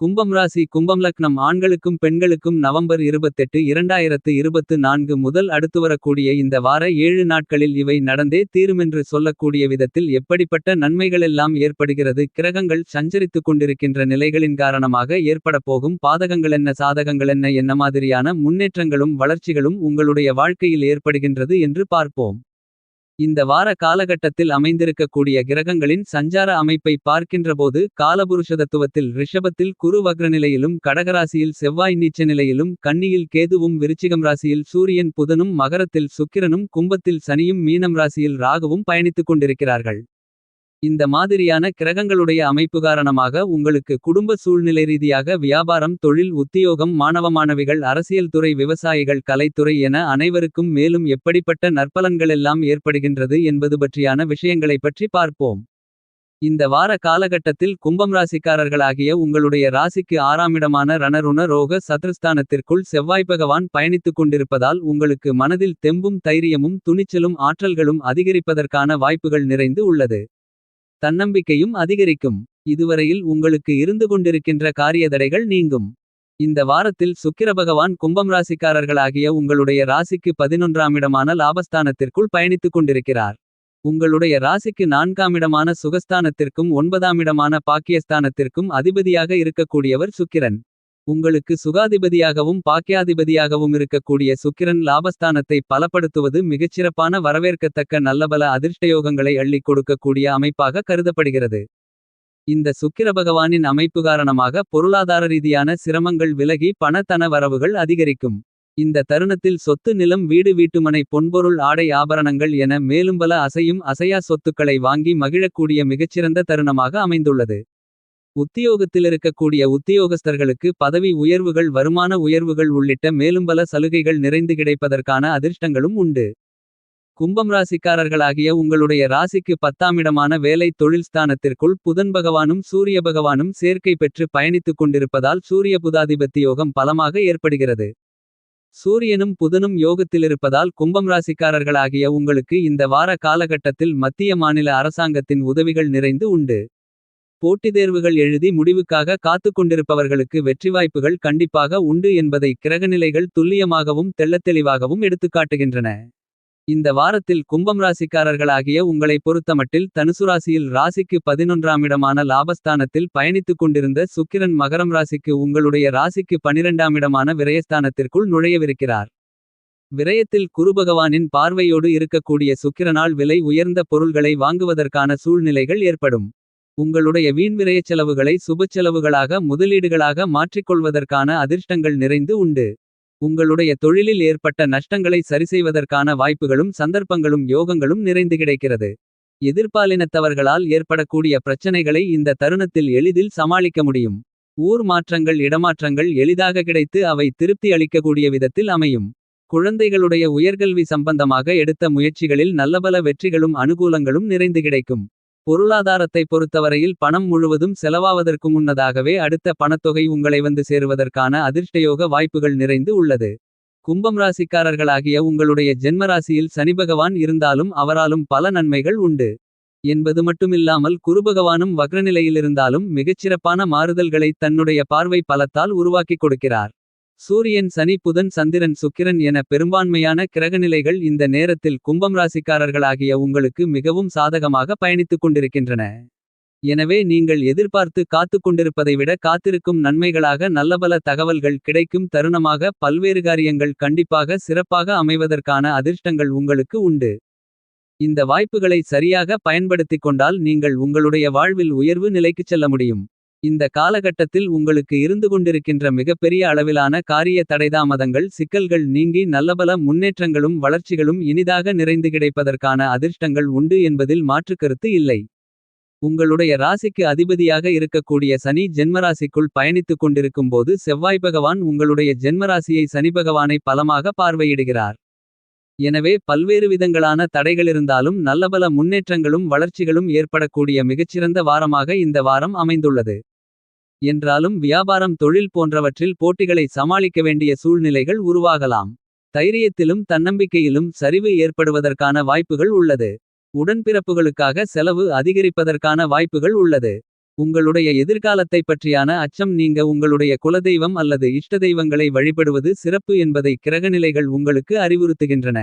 கும்பம் ராசி கும்பம் லக்னம் ஆண்களுக்கும் பெண்களுக்கும் நவம்பர் 28 2024 முதல் அடுத்துவரக்கூடிய இந்த வார ஏழு நாட்களில் இவை நடந்தே தீருமென்று சொல்லக்கூடிய விதத்தில் எப்படிப்பட்ட நன்மைகளெல்லாம் ஏற்படுகிறது கிரகங்கள் சஞ்சரித்துக் கொண்டிருக்கின்ற நிலைகளின் காரணமாக ஏற்படப்போகும் பாதகங்களென்ன சாதகங்களென்ன என்ன மாதிரியான முன்னேற்றங்களும் வளர்ச்சிகளும் உங்களுடைய வாழ்க்கையில் ஏற்படுகின்றது என்று பார்ப்போம். இந்த வார காலகட்டத்தில் அமைந்திருக்கக்கூடிய கிரகங்களின் சஞ்சார அமைப்பை பார்க்கின்றபோது காலபுருஷதத்துவத்தில் ரிஷபத்தில் குரு வக்ரநிலையிலும் கடகராசியில் செவ்வாய் நீச்ச நிலையிலும் கன்னியில் கேதுவும் விருச்சிகம் ராசியில் சூரியன் புதனும் மகரத்தில் சுக்கிரனும் கும்பத்தில் சனியும் மீனம் ராசியில் ராகுவும் பயணித்துக் கொண்டிருக்கிறார்கள். இந்த மாதிரியான கிரகங்களுடைய அமைப்பு காரணமாக உங்களுக்கு குடும்ப சூழ்நிலை ரீதியாக வியாபாரம் தொழில் உத்தியோகம் மாணவ மாணவிகள் அரசியல் துறை விவசாயிகள் கலைத்துறை என அனைவருக்கும் மேலும் எப்படிப்பட்ட நற்பலன்களெல்லாம் ஏற்படுகின்றது என்பது பற்றியான விஷயங்களைப் பற்றி பார்ப்போம். இந்த வார காலகட்டத்தில் கும்பம் ராசிக்காரர்களாகிய உங்களுடைய ராசிக்கு ஆறாமிடமான ரணருண ரோக சத்ருஸ்தானத்திற்குள் செவ்வாய் பகவான் பயணித்துக் கொண்டிருப்பதால் உங்களுக்கு மனதில் தெம்பும் தைரியமும் துணிச்சலும் ஆற்றல்களும் அதிகரிப்பதற்கான வாய்ப்புகள் நிறைந்து உள்ளது. தன்னம்பிக்கையும் அதிகரிக்கும். இதுவரையில் உங்களுக்கு இருந்து கொண்டிருக்கின்ற காரியதடைகள் நீங்கும். இந்த வாரத்தில் சுக்கிர பகவான் கும்பம் ராசிக்காரர்களாகிய உங்களுடைய ராசிக்கு பதினொன்றாமிடமான லாபஸ்தானத்திற்குள் பயணித்துக் கொண்டிருக்கிறார். உங்களுடைய ராசிக்கு நான்காமிடமான சுகஸ்தானத்திற்கும் ஒன்பதாமிடமான பாக்கியஸ்தானத்திற்கும் அதிபதியாக இருக்கக்கூடியவர் சுக்கிரன். உங்களுக்கு சுகாதிபதியாகவும் பாக்கியாதிபதியாகவும் இருக்கக்கூடிய சுக்கிரன் லாபஸ்தானத்தை பலப்படுத்துவது மிகச்சிறப்பான வரவேற்கத்தக்க நல்லபல அதிர்ஷ்டயோகங்களை அள்ளிக் கொடுக்கக்கூடிய அமைப்பாக கருதப்படுகிறது. இந்த சுக்கிர பகவானின் அமைப்பு காரணமாக பொருளாதார ரீதியான சிரமங்கள் விலகி பணத்தன வரவுகள் அதிகரிக்கும். இந்த தருணத்தில் சொத்து நிலம் வீடு வீட்டுமனை பொன்பொருள் ஆடை ஆபரணங்கள் என மேலும் பல அசையும் அசையா சொத்துக்களை வாங்கி மகிழக்கூடிய மிகச்சிறந்த தருணமாக அமைந்துள்ளது. உத்தியோகத்தில் இருக்கக்கூடிய உத்தியோகஸ்தர்களுக்கு பதவி உயர்வுகள் வருமான உயர்வுகள் உள்ளிட்ட மேலும் பல சலுகைகள் நிறைந்து கிடைப்பதற்கான அதிர்ஷ்டங்களும் உண்டு. கும்பம் ராசிக்காரர்களாகிய உங்களுடைய ராசிக்கு பத்தாமிடமான வேலை தொழில் ஸ்தானத்திற்குள் புதன் பகவானும் சூரிய பகவானும் சேர்க்கை பெற்று பயணித்துக் கொண்டிருப்பதால் சூரிய புதாதிபத்தியோகம் பலமாக ஏற்படுகிறது. சூரியனும் புதனும் யோகத்திலிருப்பதால் கும்பம் ராசிக்காரர்களாகிய உங்களுக்கு இந்த வார காலகட்டத்தில் மத்திய மாநில அரசாங்கத்தின் உதவிகள் நிறைந்து உண்டு. போட்டித் தேர்வுகள் எழுதி முடிவுக்காக காத்துக்கொண்டிருப்பவர்களுக்கு வெற்றி வாய்ப்புகள் கண்டிப்பாக உண்டு என்பதை கிரகநிலைகள் துல்லியமாகவும் தெள்ளத்தெளிவாகவும் எடுத்துக்காட்டுகின்றன. இந்த வாரத்தில் கும்பம் ராசிக்காரர்களாகிய உங்களை பொறுத்தமட்டில் தனுசு ராசியில் ராசிக்கு பதினொன்றாமிடமான லாபஸ்தானத்தில் பயணித்துக் கொண்டிருந்த சுக்கிரன் மகரம் ராசிக்கு உங்களுடைய ராசிக்கு பனிரெண்டாமிடமான விரயஸ்தானத்திற்குள் நுழையவிருக்கிறார். விரயத்தில் குருபகவானின் பார்வையோடு இருக்கக்கூடிய சுக்கிரனால் விலை உயர்ந்த பொருள்களை வாங்குவதற்கான சூழ்நிலைகள் ஏற்படும். உங்களுடைய வீண்விரைய செலவுகளை சுபச் செலவுகளாக முதலீடுகளாக மாற்றிக்கொள்வதற்கான அதிர்ஷ்டங்கள் நிறைந்து உண்டு. உங்களுடைய தொழிலில் ஏற்பட்ட நஷ்டங்களை சரிசெய்வதற்கான வாய்ப்புகளும் சந்தர்ப்பங்களும் யோகங்களும் நிறைந்து கிடைக்கிறது. எதிர்பாலினத்தவர்களால் ஏற்படக்கூடிய பிரச்சனைகளை இந்த தருணத்தில் எளிதில் சமாளிக்க முடியும். ஊர் மாற்றங்கள் இடமாற்றங்கள் எளிதாக கிடைத்து அவை திருப்தி அளிக்கக்கூடிய விதத்தில் அமையும். குழந்தைகளுடைய உயர்கல்வி சம்பந்தமாக எடுத்த முயற்சிகளில் நல்லபல வெற்றிகளும் அனுகூலங்களும் நிறைந்து கிடைக்கும். பொருளாதாரத்தை பொறுத்தவரையில் பணம் முழுவதும் செலவாவதற்கு முன்னதாகவே அடுத்த பணத்தொகை உங்களை வந்து சேருவதற்கான அதிர்ஷ்டயோக வாய்ப்புகள் நிறைந்து உள்ளது. கும்பம் ராசிக்காரர்களாகிய உங்களுடைய ஜென்மராசியில் சனிபகவான் இருந்தாலும் அவராலும் பல நன்மைகள் உண்டு. என்பது மட்டுமில்லாமல் குருபகவானும் வக்ரநிலையிலிருந்தாலும் மிகச்சிறப்பான மாறுதல்களை தன்னுடைய பார்வை பலத்தால் உருவாக்கிக் கொடுக்கிறார். சூரியன் சனி புதன் சந்திரன் சுக்கிரன் என பெரும்பான்மையான கிரகநிலைகள் இந்த நேரத்தில் கும்பம் ராசிக்காரர்களாகிய உங்களுக்கு மிகவும் சாதகமாக பயணித்துக் கொண்டிருக்கின்றன. எனவே நீங்கள் எதிர்பார்த்து காத்துக் கொண்டிருப்பதை விட காத்திருக்கும் நன்மைகளாக நல்லபல தகவல்கள் கிடைக்கும் தருணமாக பல்வேறு காரியங்கள் கண்டிப்பாக சிறப்பாக அமைவதற்கான அதிர்ஷ்டங்கள் உங்களுக்கு உண்டு. இந்த வாய்ப்புகளை சரியாக பயன்படுத்திக் கொண்டால் நீங்கள் உங்களுடைய வாழ்வில் உயர்வு நிலைக்குச் செல்ல முடியும். இந்த காலகட்டத்தில் உங்களுக்கு இருந்து கொண்டிருக்கின்ற மிகப்பெரிய அளவிலான காரிய தடைதாமதங்கள் சிக்கல்கள் நீங்கி நல்லபல முன்னேற்றங்களும் வளர்ச்சிகளும் இனிதாக நிறைந்து கிடைப்பதற்கான அதிர்ஷ்டங்கள் உண்டு என்பதில் மாற்றுக்கருத்து இல்லை. உங்களுடைய ராசிக்கு அதிபதியாக இருக்கக்கூடிய சனி ஜென்மராசிக்குள் பயணித்துக் கொண்டிருக்கும் போது செவ்வாய் பகவான் உங்களுடைய ஜென்மராசியை சனி பகவானை பலமாக பார்வையிடுகிறார். எனவே பல்வேறு விதங்களான தடைகளிருந்தாலும் நல்லபல முன்னேற்றங்களும் வளர்ச்சிகளும் ஏற்படக்கூடிய மிகச்சிறந்த வாரமாக இந்த வாரம் அமைந்துள்ளது. என்றாலும் வியாபாரம் தொழில் போன்றவற்றில் போட்டிகளை சமாளிக்க வேண்டிய சூழ்நிலைகள் உருவாகலாம். தைரியத்திலும் தன்னம்பிக்கையிலும் சரிவு ஏற்படுவதற்கான வாய்ப்புகள் உள்ளது. உடன்பிறப்புகளுக்காக செலவு அதிகரிப்பதற்கான வாய்ப்புகள் உள்ளது. உங்களுடைய எதிர்காலத்தைப் பற்றியான அச்சம் நீங்க உங்களுடைய குலதெய்வம் அல்லது இஷ்ட தெய்வங்களை வழிபடுவது சிறப்பு என்பதை கிரகநிலைகள் உங்களுக்கு அறிவுறுத்துகின்றன.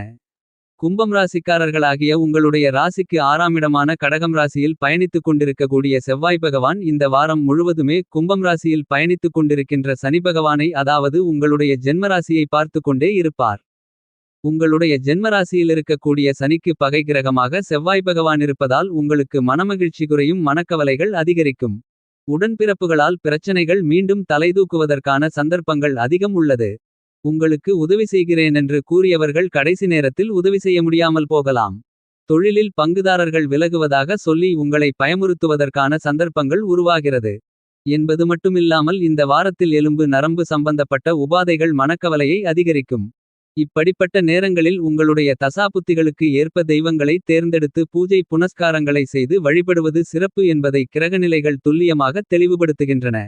கும்பம் ராசிக்காரர்களாகிய உங்களுடைய ராசிக்கு ஆறாமிடமான கடகம் ராசியில் பயணித்துக் கொண்டிருக்கக்கூடிய செவ்வாய் பகவான் இந்த வாரம் முழுவதுமே கும்பம் ராசியில் பயணித்துக் கொண்டிருக்கின்ற சனி பகவானை அதாவது உங்களுடைய ஜென்மராசியை பார்த்துக் கொண்டே இருப்பார். உங்களுடைய ஜென்மராசியில் இருக்கக்கூடிய சனிக்கு பகை கிரகமாக செவ்வாய் பகவான் இருப்பதால் உங்களுக்கு மனமகிழ்ச்சி குறையும் மனக்கவலைகள் அதிகரிக்கும். உடன்பிறப்புகளால் பிரச்சனைகள் மீண்டும் தலைதூக்குவதற்கான சந்தர்ப்பங்கள் அதிகம் உள்ளது. உங்களுக்கு உதவி செய்கிறேனென்று கூறியவர்கள் கடைசி நேரத்தில் உதவி செய்ய முடியாமல் போகலாம். தொழிலில் பங்குதாரர்கள் விலகுவதாக சொல்லி உங்களை பயமுறுத்துவதற்கான சந்தர்ப்பங்கள் உருவாகிறது. என்பது மட்டுமில்லாமல் இந்த வாரத்தில் எலும்பு நரம்பு சம்பந்தப்பட்ட உபாதைகள் மனக்கவலையை அதிகரிக்கும். இப்படிப்பட்ட நேரங்களில் உங்களுடைய தசாபுத்திகளுக்கு ஏற்ப தெய்வங்களை தேர்ந்தெடுத்து பூஜை புனஸ்காரங்களை செய்து வழிபடுவது சிறப்பு என்பதை கிரகநிலைகள் துல்லியமாக தெளிவுபடுத்துகின்றன.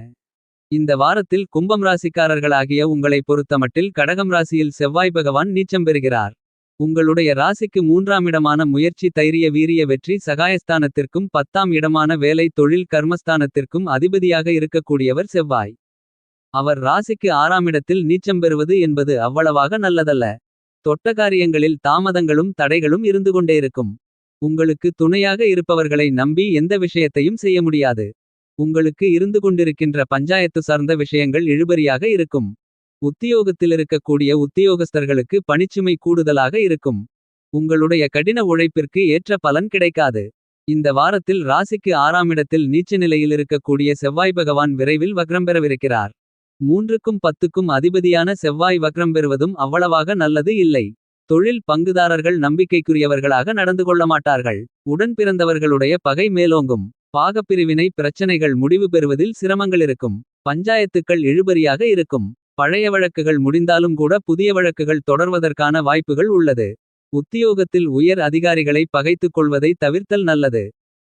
இந்த வாரத்தில் கும்பம் ராசிக்காரர்களாகிய உங்களை பொறுத்தமட்டில் கடகம் ராசியில் செவ்வாய் பகவான் நீச்சம் பெறுகிறார். உங்களுடைய ராசிக்கு மூன்றாம் இடமான முயற்சி தைரிய வீரிய வெற்றி சகாயஸ்தானத்திற்கும் பத்தாம் இடமான வேலை தொழில் கர்மஸ்தானத்திற்கும் அதிபதியாக இருக்கக்கூடியவர் செவ்வாய். அவர் ராசிக்கு ஆறாம் இடத்தில் நீச்சம் பெறுவது என்பது அவ்வளவாக நல்லதல்ல. தொட்ட காரியங்களில் தாமதங்களும் தடைகளும் இருந்து கொண்டே இருக்கும். உங்களுக்கு துணையாக இருப்பவர்களை நம்பி எந்த விஷயத்தையும் செய்ய முடியாது. உங்களுக்கு இருந்து கொண்டிருக்கின்ற பஞ்சாயத்து சார்ந்த விஷயங்கள் இழுபறியாக இருக்கும். உத்தியோகத்திலிருக்கக்கூடிய உத்தியோகஸ்தர்களுக்கு பணிச்சுமை கூடுதலாக இருக்கும். உங்களுடைய கடின உழைப்பிற்கு ஏற்ற பலன் கிடைக்காது. இந்த வாரத்தில் ராசிக்கு ஆறாமிடத்தில் நீச்ச நிலையில் இருக்கக்கூடிய செவ்வாய் பகவான் விரைவில் வக்ரம் பெறவிருக்கிறார். மூன்றுக்கும் பத்துக்கும் அதிபதியான செவ்வாய் வக்ரம் பெறுவதும் அவ்வளவாக நல்லது இல்லை. தொழில் பங்குதாரர்கள் நம்பிக்கைக்குரியவர்களாக நடந்து கொள்ள மாட்டார்கள். உடன் பிறந்தவர்களுடைய பகை மேலோங்கும். பாகப்பிரிவினை பிரச்சனைகள் முடிவு பெறுவதில் சிரமங்களிருக்கும். பஞ்சாயத்துக்கள் இழுபறியாக இருக்கும். பழைய வழக்குகள் முடிந்தாலும் கூட புதிய வழக்குகள் தொடர்வதற்கான வாய்ப்புகள் உள்ளது. உத்தியோகத்தில் உயர் அதிகாரிகளை பகைத்துக் கொள்வதை தவிர்த்தல் நல்லது.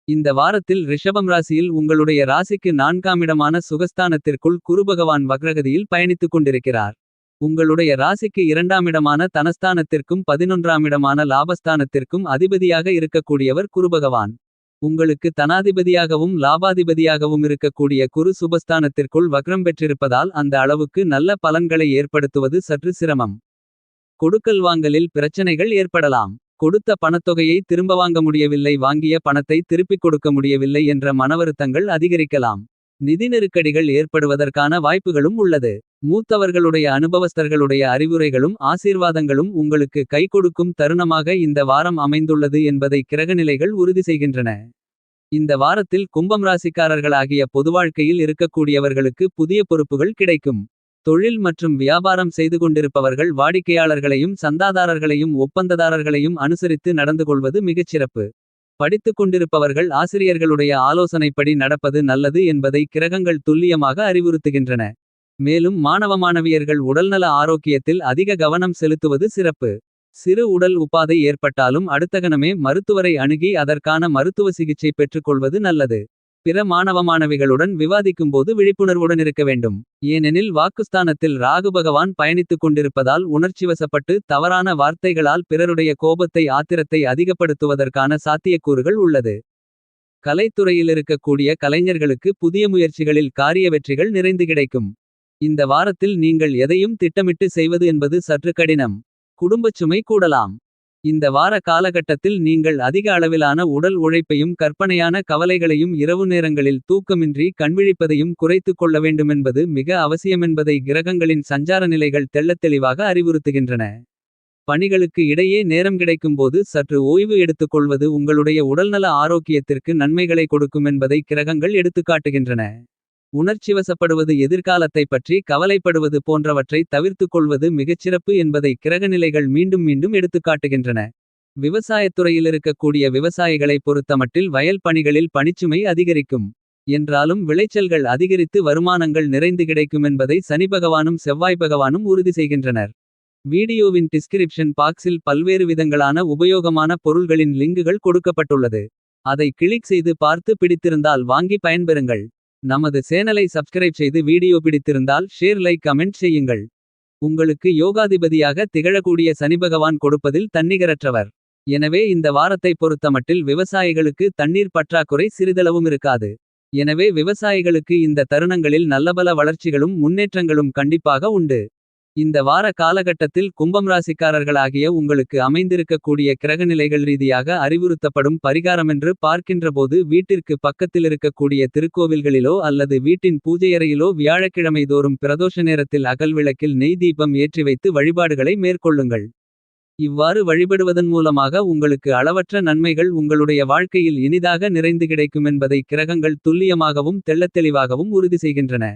இந்த வாரத்தில் ரிஷபம் ராசியில் உங்களுடைய ராசிக்கு நான்காமிடமான சுகஸ்தானத்திற்குள் குருபகவான் வக்ரகதியில் பயணித்துக் கொண்டிருக்கிறார். உங்களுடைய ராசிக்கு இரண்டாமிடமான தனஸ்தானத்திற்கும் பதினொன்றாமிடமான லாபஸ்தானத்திற்கும் அதிபதியாக இருக்கக்கூடியவர் குருபகவான். உங்களுக்கு தனாதிபதியாகவும் லாபாதிபதியாகவும் இருக்கக்கூடிய குரு சுபஸ்தானத்திற்குள் வக்ரம் பெற்றிருப்பதால் அந்த அளவுக்கு நல்ல பலன்களை ஏற்படுத்துவது சற்று சிரமம். கொடுக்கல் வாங்கலில் பிரச்சனைகள் ஏற்படலாம். கொடுத்த பணத்தொகையை திரும்ப வாங்க முடியவில்லை வாங்கிய பணத்தை திருப்பிக் கொடுக்க முடியவில்லை என்ற மனவருத்தங்கள் அதிகரிக்கலாம். நிதி நெருக்கடிகள் ஏற்படுவதற்கான வாய்ப்புகளும் உள்ளது. மூத்தவர்களுடைய அனுபவஸ்தர்களுடைய அறிவுரைகளும் ஆசீர்வாதங்களும் உங்களுக்கு கை கொடுக்கும் தருணமாக இந்த வாரம் அமைந்துள்ளது என்பதை கிரகநிலைகள் உறுதி செய்கின்றன. இந்த வாரத்தில் கும்பம் ராசிக்காரர்களாகிய பொதுவாழ்க்கையில் இருக்கக்கூடியவர்களுக்கு புதிய பொறுப்புகள் கிடைக்கும். தொழில் மற்றும் வியாபாரம் செய்து கொண்டிருப்பவர்கள் வாடிக்கையாளர்களையும் சந்தாதாரர்களையும் ஒப்பந்ததாரர்களையும் அனுசரித்து நடந்து கொள்வது மிகச்சிறப்பு. படித்துக் கொண்டிருப்பவர்கள் ஆசிரியர்களுடைய ஆலோசனைப்படி நடப்பது நல்லது என்பதை கிரகங்கள் துல்லியமாக அறிவுறுத்துகின்றன. மேலும் மாணவ மாணவியர்கள் உடல்நல ஆரோக்கியத்தில் அதிக கவனம் செலுத்துவது சிறப்பு. சிறு உடல் உபாதை ஏற்பட்டாலும் அடுத்தகணமே மருத்துவரை அணுகி அதற்கான மருத்துவ சிகிச்சை பெற்றுக்கொள்வது நல்லது. பிற மாணவ மாணவிகளுடன் விவாதிக்கும்போது விழிப்புணர்வுடன் இருக்க வேண்டும். ஏனெனில் வாக்குஸ்தானத்தில் ராகு பகவான் பயணித்துக் கொண்டிருப்பதால் உணர்ச்சிவசப்பட்டு தவறான வார்த்தைகளால் பிறருடைய கோபத்தை ஆத்திரத்தை அதிகப்படுத்துவதற்கான சாத்தியக்கூறுகள் உள்ளது. கலைத்துறையிலிருக்கக்கூடிய கலைஞர்களுக்கு புதிய முயற்சிகளில் காரிய வெற்றிகள் நிறைந்து கிடைக்கும். இந்த வாரத்தில் நீங்கள் எதையும் திட்டமிட்டு செய்வது என்பது சற்று கடினம். குடும்பச் சுமை கூடலாம். இந்த வார காலகட்டத்தில் நீங்கள் அதிக அளவிலான உடல் உழைப்பையும் கற்பனையான கவலைகளையும் இரவு நேரங்களில் தூக்கமின்றி கண்விழிப்பதையும் குறைத்துக் கொள்ள வேண்டுமென்பது மிக அவசியமென்பதை கிரகங்களின் சஞ்சார நிலைகள் தெள்ளத்தெளிவாக அறிவுறுத்துகின்றன. பணிகளுக்கு இடையே நேரம் கிடைக்கும்போது சற்று ஓய்வு எடுத்துக்கொள்வது உங்களுடைய உடல்நல ஆரோக்கியத்திற்கு நன்மைகளை கொடுக்குமென்பதை கிரகங்கள் எடுத்துக்காட்டுகின்றன. உணர்ச்சிவசப்படுவது எதிர்காலத்தைப் பற்றி கவலைப்படுவது போன்றவற்றை தவிர்த்துக் கொள்வது மிகச்சிறப்பு என்பதை கிரகநிலைகள் மீண்டும் மீண்டும் எடுத்துக்காட்டுகின்றன. விவசாயத்துறையிலிருக்கக்கூடிய விவசாயிகளை பொறுத்தமட்டில் வயல் பணிகளில் பணிச்சுமை அதிகரிக்கும். என்றாலும் விளைச்சல்கள் அதிகரித்து வருமானங்கள் நிறைந்து கிடைக்கும் என்பதை சனிபகவானும் செவ்வாய் பகவானும் உறுதி செய்கின்றனர். வீடியோவின் டிஸ்கிரிப்ஷன் பாக்ஸில் பல்வேறு விதங்களான உபயோகமான பொருள்களின் லிங்குகள் கொடுக்கப்பட்டுள்ளது. அதை கிளிக் செய்து பார்த்து பிடித்திருந்தால் வாங்கி பயன்பெறுங்கள். நமது சேனலை சப்ஸ்கிரைப் செய்து வீடியோ பிடித்திருந்தால் ஷேர் லைக் கமெண்ட் செய்யுங்கள். உங்களுக்கு யோகாதிபதியாக திகழக்கூடிய சனிபகவான் கொடுப்பதில் தன்னிகரற்றவர். எனவே இந்த வாரத்தை பொறுத்தமட்டில் விவசாயிகளுக்கு தண்ணீர் பற்றாக்குறை சிறிதளவும் இருக்காது. எனவே விவசாயிகளுக்கு இந்த தருணங்களில் நல்லபல வளர்ச்சிகளும் முன்னேற்றங்களும் கண்டிப்பாக உண்டு. இந்த வார காலகட்டத்தில் கும்பம் ராசிக்காரர்களாகிய உங்களுக்கு அமைந்திருக்கக்கூடிய கிரகநிலைகள் ரீதியாக அறிவுறுத்தப்படும் பரிகாரமென்று பார்க்கின்றபோது வீட்டிற்கு பக்கத்திலிருக்கக்கூடிய திருக்கோவில்களிலோ அல்லது வீட்டின் பூஜையறையிலோ வியாழக்கிழமை தோறும் பிரதோஷ நேரத்தில் அகல்விளக்கில் நெய் தீபம் ஏற்றி வைத்து வழிபாடுகளை மேற்கொள்ளுங்கள். இவ்வாறு வழிபடுவதன் மூலமாக உங்களுக்கு அளவற்ற நன்மைகள் உங்களுடைய வாழ்க்கையில் இனிதாக நிறைந்து கிடைக்குமென்பதை கிரகங்கள் துல்லியமாகவும் தெள்ளத்தெளிவாகவும் உறுதி செய்கின்றன.